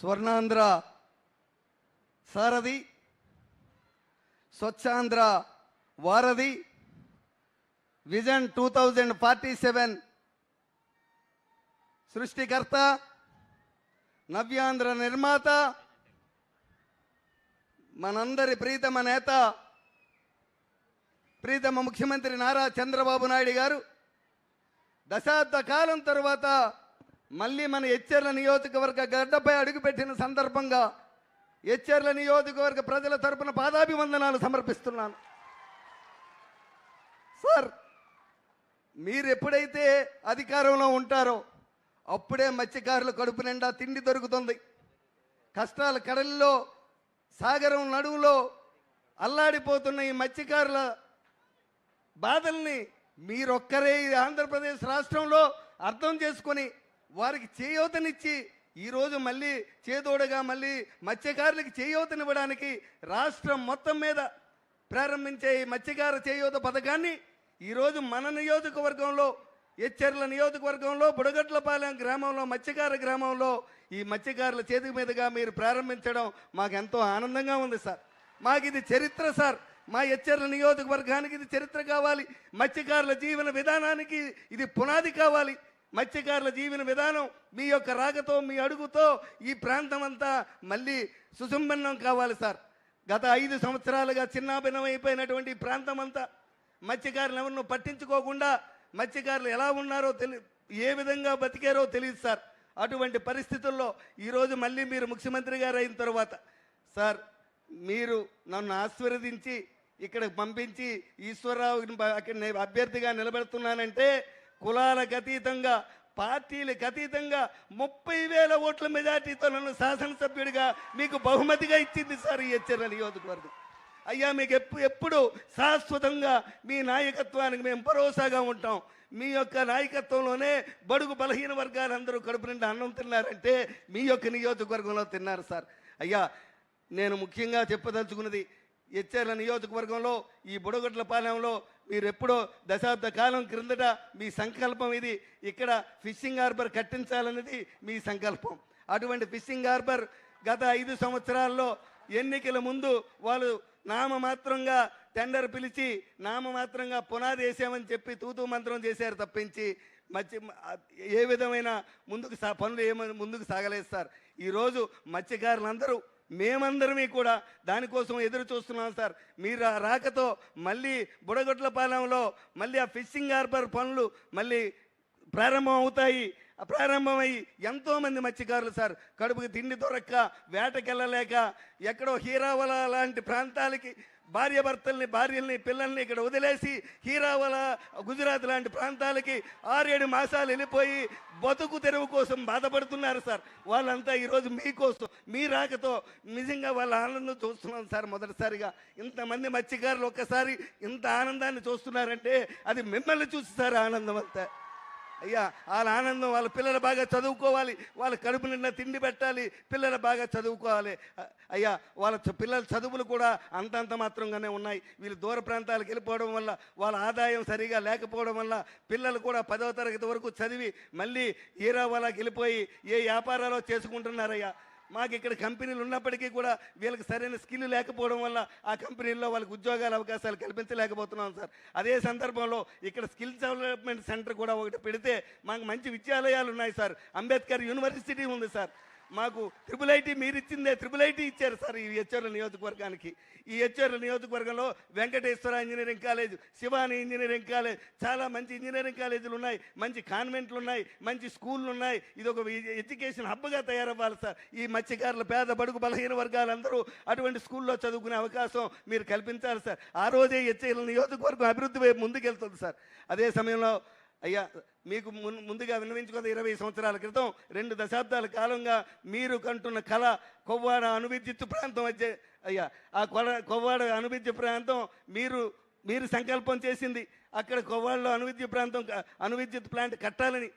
స్వర్ణాంధ్ర సారథి స్వచ్ఛాంధ్ర వారధి vision two thousand forty seven సృష్టికర్త నవ్యాంధ్ర నిర్మాత మనందరి ప్రీతమ నేత ప్రీతమ ముఖ్యమంత్రి నారా చంద్రబాబు నాయుడు గారు. దశాబ్ద కాలం తరువాత మళ్ళీ మన ఎచ్చెర్ల నియోజకవర్గ గడ్డపై అడుగుపెట్టిన సందర్భంగా ఎచ్చెర్ల నియోజకవర్గ ప్రజల తరపున పాదాభివందనాలు సమర్పిస్తున్నాను. సార్ మీరు ఎప్పుడైతే అధికారంలో ఉంటారో అప్పుడే మత్స్యకారుల కడుపు నిండా తిండి దొరుకుతుంది. కష్టాల కడలిలో సాగరం నడువులో అల్లాడిపోతున్న ఈ మత్స్యకారుల బాధల్ని మీరొక్కరే ఆంధ్రప్రదేశ్ రాష్ట్రంలో అర్థం చేసుకొని వారికి చేయూతనిచ్చి ఈరోజు మళ్ళీ చేదోడగా మళ్ళీ మత్స్యకారులకి చేయూతనివ్వడానికి రాష్ట్రం మొత్తం మీద ప్రారంభించే ఈ మత్స్యకార చేయూత పథకాన్ని ఈరోజు మన నియోజకవర్గంలో ఎచ్చెర్ల నియోజకవర్గంలో బుడగట్లపాలెం గ్రామంలో మత్స్యకార గ్రామంలో ఈ మత్స్యకారుల చేతి మీదుగా మీరు ప్రారంభించడం మాకు ఎంతో ఆనందంగా ఉంది సార్. మాకు ఇది చరిత్ర సార్. మా ఎచ్చెర్ల నియోజకవర్గానికి ఇది చరిత్ర కావాలి. మత్స్యకారుల జీవన విధానానికి ఇది పునాది కావాలి. మత్స్యకారుల జీవన విధానం మీ యొక్క రాకతో మీ అడుగుతో ఈ ప్రాంతం అంతా మళ్ళీ సుసంపన్నం కావాలి సార్. గత ఐదు సంవత్సరాలుగా చిన్నాభిన్నమైపోయినటువంటి ప్రాంతం అంతా మత్స్యకారులు ఎవరినో పట్టించుకోకుండా మత్స్యకారులు ఎలా ఉన్నారో తెలి ఏ విధంగా బతికారో తెలియదు సార్. అటువంటి పరిస్థితుల్లో ఈరోజు మళ్ళీ మీరు ముఖ్యమంత్రి గారు అయిన తర్వాత సార్ మీరు నన్ను ఆశీర్వదించి ఇక్కడికి పంపించి ఈశ్వరరావు అక్కడ అభ్యర్థిగా నిలబెడుతున్నానంటే కులాలకు అతీతంగా పార్టీలకు అతీతంగా ముప్పై వేల ఓట్ల మెజార్టీతో నన్ను శాసనసభ్యుడిగా మీకు బహుమతిగా ఇచ్చింది సార్ ఈ హెచ్చరిక నియోజకవర్గం. అయ్యా మీకు ఎప్పుడు ఎప్పుడు శాశ్వతంగా మీ నాయకత్వానికి మేము భరోసాగా ఉంటాం. మీ యొక్క నాయకత్వంలోనే బడుగు బలహీన వర్గాలందరూ కడుపు నిండా అన్నం తిన్నారంటే మీ యొక్క నియోజకవర్గంలో తిన్నారు సార్. అయ్యా నేను ముఖ్యంగా చెప్పదలుచుకున్నది ఎచ్చర్ల నియోజకవర్గంలో ఈ బుడగొట్ల పాలెంలో మీరు ఎప్పుడో దశాబ్ద కాలం క్రిందట మీ సంకల్పం ఇది. ఇక్కడ ఫిషింగ్ హార్బర్ కట్టించాలన్నది మీ సంకల్పం. అటువంటి ఫిషింగ్ హార్బర్ గత ఐదు సంవత్సరాల్లో ఎన్నికల ముందు వాళ్ళు నామమాత్రంగా టెండర్ పిలిచి నామమాత్రంగా పునాది వేసామని చెప్పి తూతూ మంత్రం చేశారు తప్పించి మత్స్య ఏ విధమైన ముందుకు సా పనులు ఏమని ముందుకు సాగలేదు సార్. ఈరోజు మత్స్యకారులందరూ మేమందరమే కూడా దానికోసం ఎదురు చూస్తున్నాం సార్. మీరు ఆ రాకతో మళ్ళీ బుడగొట్లపాలెంలో మళ్ళీ ఆ ఫిషింగ్ హార్బర్ పనులు మళ్ళీ ప్రారంభం అవుతాయి. ప్రారంభమై ఎంతోమంది మత్స్యకారులు సార్ కడుపుకి తిండి దొరక్క వేటకెళ్ళలేక ఎక్కడో హీరావల లాంటి ప్రాంతాలకి భార్య భర్తల్ని భార్యల్ని పిల్లల్ని ఇక్కడ వదిలేసి హీరావల గుజరాత్ లాంటి ప్రాంతాలకి ఆరేడు మాసాలు వెళ్ళిపోయి బతుకు తెరువు కోసం బాధపడుతున్నారు సార్. వాళ్ళంతా ఈరోజు మీకోసం మీ రాకతో నిజంగా వాళ్ళ ఆనందం చూస్తున్నాం సార్ మొదటిసారిగా. ఇంతమంది మత్స్యకారులు ఒక్కసారి ఇంత ఆనందాన్ని చూస్తున్నారంటే అది మిమ్మల్ని చూసి సార్ ఆనందం అంతా. అయ్యా వాళ్ళ ఆనందం వాళ్ళ పిల్లలు బాగా చదువుకోవాలి వాళ్ళ కడుపు నిండా తిండి పెట్టాలి పిల్లలు బాగా చదువుకోవాలి. అయ్యా వాళ్ళ చ- పిల్లల చదువులు కూడా అంతంత మాత్రంగానే ఉన్నాయి. వీళ్ళు దూర ప్రాంతాలకు వెళ్ళిపోవడం వల్ల వాళ్ళ ఆదాయం సరిగా లేకపోవడం వల్ల పిల్లలు కూడా పదవ తరగతి వరకు చదివి మళ్ళీ ఈరావాలాకి వెళ్ళిపోయి ఏ వ్యాపారాలు చేసుకుంటున్నారయ్యా? మాకు ఇక్కడ కంపెనీలు ఉన్నప్పటికీ కూడా వీళ్ళకి సరైన స్కిల్ లేకపోవడం వల్ల ఆ కంపెనీల్లో వాళ్ళకి ఉద్యోగాల అవకాశాలు కల్పించలేకపోతున్నాం సార్. అదే సందర్భంలో ఇక్కడ స్కిల్ డెవలప్మెంట్ సెంటర్ కూడా ఒకటి పెడితే మాకు మంచి విద్యాలయాలు ఉన్నాయి సార్. అంబేద్కర్ యూనివర్సిటీ ఉంది సార్. మాకు త్రిపుల్ ఐటీ మీరు ఇచ్చిందే త్రిపుల్ ఐటీ ఇచ్చారు సార్ ఈ హెచ్ఆర్ల నియోజకవర్గానికి. ఈ హెచ్ఆర్ల నియోజకవర్గంలో Venkateswara engineering college Shivani engineering college చాలా మంచి ఇంజనీరింగ్ కాలేజీలు ఉన్నాయి మంచి కాన్వెంట్లు ఉన్నాయి మంచి స్కూళ్ళు ఉన్నాయి. ఇది ఒక ఎడ్యుకేషన్ హబ్గా తయారవ్వాలి సార్. ఈ మత్స్యకారుల పేద బడుగు బలహీన వర్గాలందరూ అటువంటి స్కూల్లో చదువుకునే అవకాశం మీరు కల్పించాలి సార్. ఆ రోజే హెచ్ఐల నియోజకవర్గం అభివృద్ధి వైపు ముందుకెళ్తుంది సార్. అదే సమయంలో అయ్యా మీకు మున్- ముందుగా విన్నవించుకున్న ఇరవై సంవత్సరాల క్రితం రెండు దశాబ్దాల కాలంగా మీరు కంటున్న కళ కొవ్వాడ అనువిద్యుత్ ప్రాంతం వచ్చే అయ్యా ఆ కొల కొవ్వాడ అనువిద్య ప్రాంతం మీరు మీరు సంకల్పం చేసింది. అక్కడ కొవ్వాడలో అనువిద్య ప్రాంతం అనువిద్యుత్ ప్లాంట్ కట్టాలని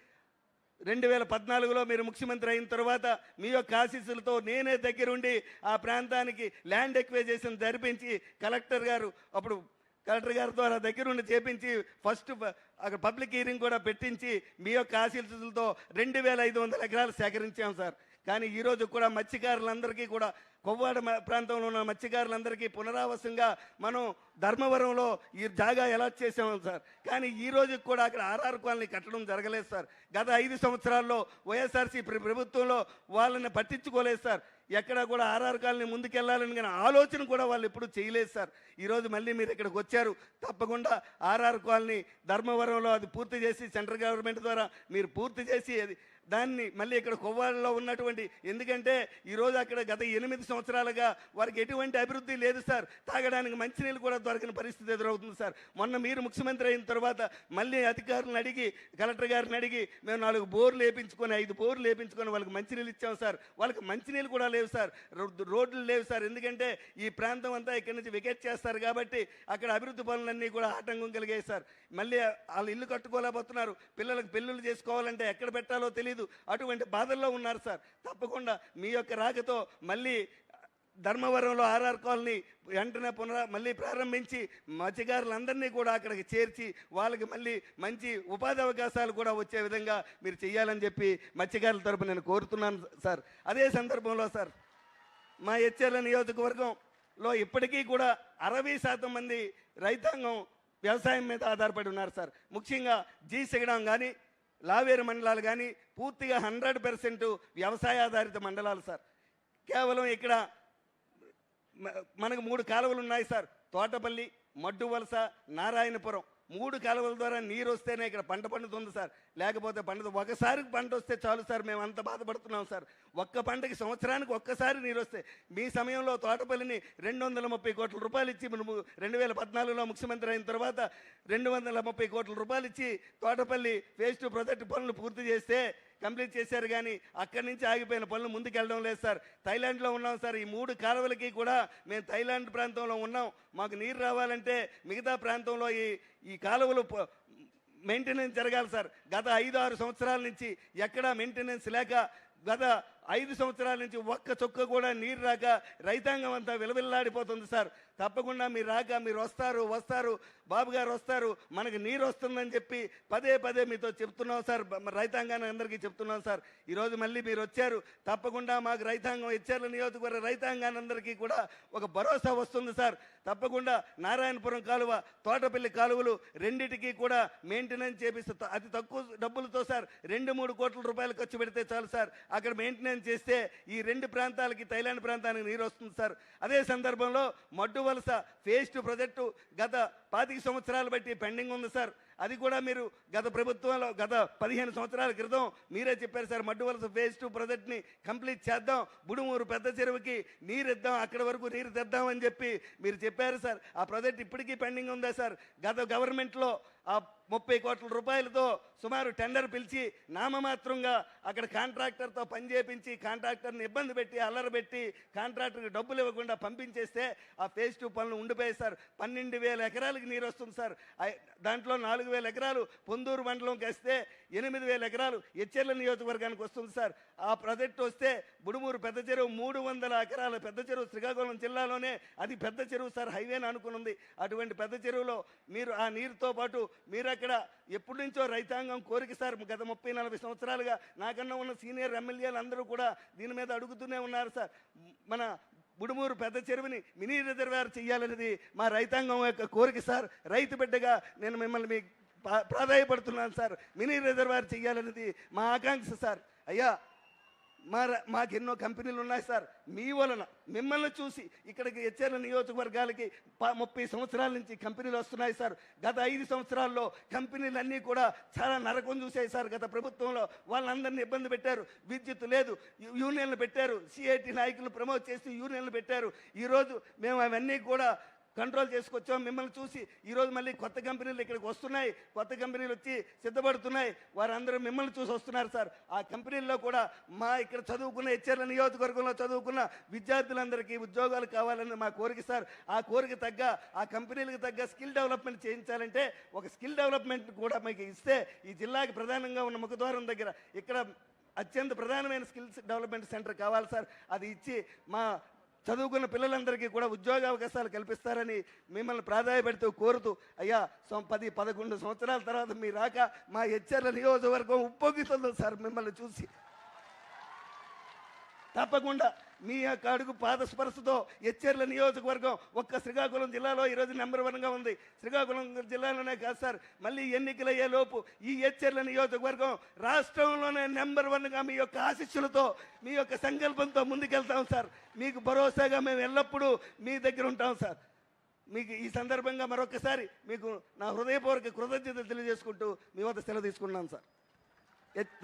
రెండు వేల పద్నాలుగులో మీరు ముఖ్యమంత్రి అయిన తర్వాత మీ యొక్క ఆశీస్సులతో నేనే దగ్గరుండి ఆ ప్రాంతానికి ల్యాండ్ ఎక్వేజేషన్ జరిపించి కలెక్టర్ గారు అప్పుడు కలెక్టర్ గారి ద్వారా దగ్గరుండి చేపించి ఫస్ట్ అక్కడ పబ్లిక్ హీరింగ్ కూడా పెట్టించి మీ యొక్క ఆశీస్సులతో రెండు వేల ఐదు వందల ఎకరాలు సేకరించాం సార్. కానీ ఈరోజు కూడా మత్స్యకారులందరికీ కూడా కొవ్వాడ ప్రాంతంలో ఉన్న మత్స్యకారులందరికీ పునరావాసంగా మనం ధర్మవరంలో ఈ జాగా ఎలా చేసాము సార్. కానీ ఈ రోజు కూడా అక్కడ ఆర్ఆర్ కాలనీ కట్టడం జరగలేదు సార్. గత ఐదు సంవత్సరాల్లో వైఎస్ఆర్సీ ప్ర- ప్రభుత్వంలో వాళ్ళని పట్టించుకోలేదు సార్. ఎక్కడ కూడా ఆర్ఆర్ కాలనీ ముందుకెళ్ళాలని కానీ ఆలోచన కూడా వాళ్ళు ఎప్పుడు చేయలేదు సార్. ఈరోజు మళ్ళీ మీరు ఇక్కడికి వచ్చారు. తప్పకుండా ఆర్ఆర్ కాలనీ ధర్మవరంలో అది పూర్తి చేసి సెంట్రల్ గవర్నమెంట్ ద్వారా మీరు పూర్తి చేసి అది దాన్ని మళ్ళీ ఇక్కడ కొవ్వాలలో ఉన్నటువంటి ఎందుకంటే ఈరోజు అక్కడ గత ఎనిమిది సంవత్సరాలుగా వారికి ఎటువంటి అభివృద్ధి లేదు సార్. తాగడానికి మంచినీళ్ళు కూడా దొరకని పరిస్థితి ఎదురవుతుంది సార్. మొన్న మీరు ముఖ్యమంత్రి అయిన తర్వాత మళ్ళీ అధికారులను అడిగి కలెక్టర్ గారిని అడిగి మేము నాలుగు బోర్లు వేపించుకొని ఐదు బోర్లు వేపించుకొని వాళ్ళకి మంచినీళ్ళు ఇచ్చాం సార్. వాళ్ళకి మంచినీళ్ళు కూడా లేవు సార్. రోడ్లు లేవు సార్. ఎందుకంటే ఈ ప్రాంతం అంతా ఇక్కడి నుంచి వికెట్ చేస్తారు కాబట్టి అక్కడ అభివృద్ధి పనులన్నీ కూడా ఆటంకం కలిగాయి సార్. మళ్ళీ వాళ్ళు ఇల్లు కట్టుకోలేకపోతున్నారు. పిల్లలకు పెళ్ళిళ్ళు చేసుకోవాలంటే ఎక్కడ పెట్టాలో తెలియదు. అటువంటి బాధల్లో ఉన్నారు సార్. తప్పకుండా మీ యొక్క రాకతో మళ్ళీ ధర్మవరంలో ఆర్ఆర్ కాలనీ వెంటనే పునరా మళ్ళీ ప్రారంభించి మత్స్యకారులందరినీ కూడా అక్కడికి చేర్చి వాళ్ళకి మళ్ళీ మంచి ఉపాధి అవకాశాలు కూడా వచ్చే విధంగా మీరు చేయాలని చెప్పి మత్స్యకారుల తరపు నేను కోరుతున్నాను సార్. అదే సందర్భంలో సార్ మా హెచ్ఎల్ నియోజకవర్గంలో ఇప్పటికీ కూడా అరవై శాతం మంది రైతాంగం వ్యవసాయం మీద ఆధారపడి ఉన్నారు సార్. ముఖ్యంగా జీ సిగడం కానీ లావేరు మండలాలు కానీ పూర్తిగా హండ్రెడ్ పర్సెంట్ వ్యవసాయ ఆధారిత మండలాలు సార్. కేవలం ఇక్కడ మనకు మూడు కాలువలు ఉన్నాయి సార్. తోటపల్లి మడ్డు వలస నారాయణపురం. మూడు కాలువల ద్వారా నీరు వస్తేనే ఇక్కడ పంట పండుతుంది సార్. లేకపోతే పండుదు. ఒకసారి పంట వస్తే చాలు సార్ మేము అంత బాధపడుతున్నాం సార్. ఒక్క పంటకి సంవత్సరానికి ఒక్కసారి నీరు వస్తే మీ సమయంలో తోటపల్లిని రెండు వందల ముప్పై కోట్ల రూపాయలు ఇచ్చి రెండు వేల పద్నాలుగులో ముఖ్యమంత్రి అయిన తర్వాత రెండు వందల ముప్పై కోట్ల రూపాయలు ఇచ్చి తోటపల్లి ఫేజ్ టూ ప్రాజెక్టు పనులు పూర్తి చేస్తే కంప్లీట్ చేశారు కానీ అక్కడి నుంచి ఆగిపోయిన పనులు ముందుకెళ్ళడం లేదు సార్. థైలాండ్లో ఉన్నాం సార్. ఈ మూడు కాలువలకి కూడా మేము థైలాండ్ ప్రాంతంలో ఉన్నాం. మాకు నీరు రావాలంటే మిగతా ప్రాంతంలో ఈ ఈ కాలువలు మెయింటెనెన్స్ జరగాలి సార్. గత ఐదు ఆరు సంవత్సరాల నుంచి ఎక్కడా మెయింటెనెన్స్ లేక గత ఐదు సంవత్సరాల నుంచి ఒక్క చొక్క కూడా నీరు రాక రైతాంగం అంతా విలవిల్లాడిపోతుంది సార్. తప్పకుండా మీరు రాక మీరు వస్తారు వస్తారు బాబు గారు వస్తారు మనకి నీరు వస్తుందని చెప్పి పదే పదే మీతో చెప్తున్నాం సార్. రైతాంగాన్ని అందరికీ చెప్తున్నాం సార్. ఈరోజు మళ్ళీ మీరు వచ్చారు. తప్పకుండా మాకు రైతాంగం హెచ్ఆర్ల నియోజకవర్గ రైతాంగాన్ని అందరికీ కూడా ఒక భరోసా వస్తుంది సార్. తప్పకుండా నారాయణపురం కాలువ తోటపల్లి కాలువలు రెండిటికి కూడా మెయింటెనెన్స్ చేపిస్తే అతి తక్కువ డబ్బులతో సార్ రెండు మూడు కోట్ల రూపాయలు ఖర్చు పెడితే చాలు సార్. అక్కడ మెయింటెనెన్స్ చేస్తే ఈ రెండు ప్రాంతాలకి థైలాండ్ ప్రాంతానికి నీరు వస్తుంది సార్. అదే సందర్భంలో మడ్డు వలస ఫేజ్ టు ప్రాజెక్టు గత పాతిక సంవత్సరాలు బట్టి పెండింగ్ ఉంది సార్. అది కూడా మీరు గత ప్రభుత్వంలో గత పదిహేను సంవత్సరాల క్రితం మీరే చెప్పారు సార్ మడ్డు వలస ఫేజ్ టూ ప్రాజెక్ట్ని కంప్లీట్ చేద్దాం బుడుమూరు పెద్ద చెరువుకి నీరిద్దాం అక్కడ వరకు నీరు తెద్దాం అని చెప్పి మీరు చెప్పారు సార్. ఆ ప్రాజెక్ట్ ఇప్పటికీ పెండింగ్ ఉందా సార్? గత గవర్నమెంట్లో ఆ ముప్పై కోట్ల రూపాయలతో సుమారు టెండర్ పిలిచి నామమాత్రంగా అక్కడ కాంట్రాక్టర్తో పనిచేపించి కాంట్రాక్టర్ని ఇబ్బంది పెట్టి అల్లరబెట్టి కాంట్రాక్టర్కి డబ్బులు ఇవ్వకుండా పంపించేస్తే ఆ ఫేజ్ టూ పనులు ఉండిపోయాయి సార్. పన్నెండు వేల ఎకరాలకి నీరు వస్తుంది సార్. దాంట్లో నాలుగు వేల ఎకరాలు పొందూరు మండలంకి వస్తే ఎనిమిది వేల ఎకరాలు ఎచ్చెర్ల నియోజకవర్గానికి వస్తుంది సార్. ఆ ప్రాజెక్ట్ వస్తే బుడుమూరు పెద్ద చెరువు మూడు వందల ఎకరాల పెద్ద చెరువు శ్రీకాకుళం జిల్లాలోనే అది పెద్ద చెరువు సార్ హైవేని అనుకునుంది. అటువంటి పెద్ద చెరువులో మీరు ఆ నీరుతో పాటు మీరు అక్కడ ఎప్పటి నుంచో రైతాంగం కోరిక సార్ గత ముప్పై నలభై సంవత్సరాలుగా నాకన్నా ఉన్న సీనియర్ ఎమ్మెల్యేలు అందరూ కూడా దీని మీద అడుగుతూనే ఉన్నారు సార్. మన బుడుమూరు పెద్ద చెరువుని మినీ రిజర్వేర్ చేయాలనేది మా రైతాంగం యొక్క కోరిక సార్. రైతు బిడ్డగా నేను మిమ్మల్ని మీ పా- ప్రాధాయపడుతున్నాను సార్. మినీ రిజర్వేర్ చేయాలనేది మా ఆకాంక్ష సార్. అయ్యా మా ర- మాకు ఎన్నో కంపెనీలు ఉన్నాయి సార్. మీ వలన మిమ్మల్ని చూసి ఇక్కడికి హెచ్ఆర్ల నియోజకవర్గాలకి ప- ముప్పై సంవత్సరాల నుంచి కంపెనీలు వస్తున్నాయి సార్. గత ఐదు సంవత్సరాల్లో కంపెనీలన్నీ కూడా చాలా నరకం చూసాయి సార్. గత ప్రభుత్వంలో వాళ్ళందరినీ ఇబ్బంది పెట్టారు. విద్యుత్ లేదు యూనియన్లు పెట్టారు. సిఐటి నాయకులు ప్రమోట్ చేసి యూనియన్లు పెట్టారు. ఈరోజు మేము అవన్నీ కూడా కంట్రోల్ చేసుకొచ్చాం. మిమ్మల్ని చూసి ఈరోజు మళ్ళీ కొత్త కంపెనీలు ఇక్కడికి వస్తున్నాయి. కొత్త కంపెనీలు వచ్చి సిద్ధపడుతున్నాయి. వారందరూ మిమ్మల్ని చూసి వస్తున్నారు సార్. ఆ కంపెనీల్లో కూడా మా ఇక్కడ చదువుకున్న హెచ్ఆర్ల నియోజకవర్గంలో చదువుకున్న విద్యార్థులందరికీ ఉద్యోగాలు కావాలని మా కోరిక సార్. ఆ కోరిక తగ్గ ఆ కంపెనీలకు తగ్గ స్కిల్ డెవలప్మెంట్ చేయించాలంటే ఒక స్కిల్ డెవలప్మెంట్ కూడా మీకు ఇస్తే ఈ జిల్లాకి ప్రధానంగా ఉన్న ముఖద్వారం దగ్గర ఇక్కడ అత్యంత ప్రధానమైన స్కిల్స్ డెవలప్మెంట్ సెంటర్ కావాలి సార్. అది ఇచ్చి మా చదువుకున్న పిల్లలందరికీ కూడా ఉద్యోగ అవకాశాలు కల్పిస్తారని మిమ్మల్ని ప్రాధాన్యపెడుతూ కోరుతూ అయ్యా సో పది పదకొండు సంవత్సరాల తర్వాత మీ రాక మా హెచ్చర్ల నియోజకవర్గం ఉప్పొంగుతుంది సార్ మిమ్మల్ని చూసి. తప్పకుండా మీ యొక్క అడుగు పాదస్పర్శతో స్పర్శతో నియోజకవర్గం ఒక్క శ్రీకాకుళం జిల్లాలో ఈరోజు నెంబర్ వన్గా ఉంది. శ్రీకాకుళం జిల్లాలోనే కాదు సార్ మళ్ళీ ఎన్నికలయ్యే లోపు ఈ హెచ్చర్ల నియోజకవర్గం రాష్ట్రంలోనే నెంబర్ వన్గా మీ యొక్క ఆశిస్సులతో మీ యొక్క సంకల్పంతో ముందుకెళ్తాం సార్. మీకు భరోసాగా మేము ఎల్లప్పుడూ మీ దగ్గర ఉంటాం సార్. మీకు ఈ సందర్భంగా మరొకసారి మీకు నా హృదయపూర్వక కృతజ్ఞతలు తెలియజేసుకుంటూ మీ వద్ద సెలవు తీసుకున్నాను సార్.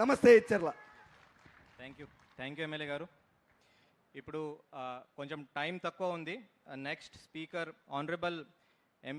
నమస్తే Etcherla. Thank you. Thank you MLA గారు. ఇప్పుడు కొంచెం టైం తక్కువ ఉంది. Next speaker honourable MP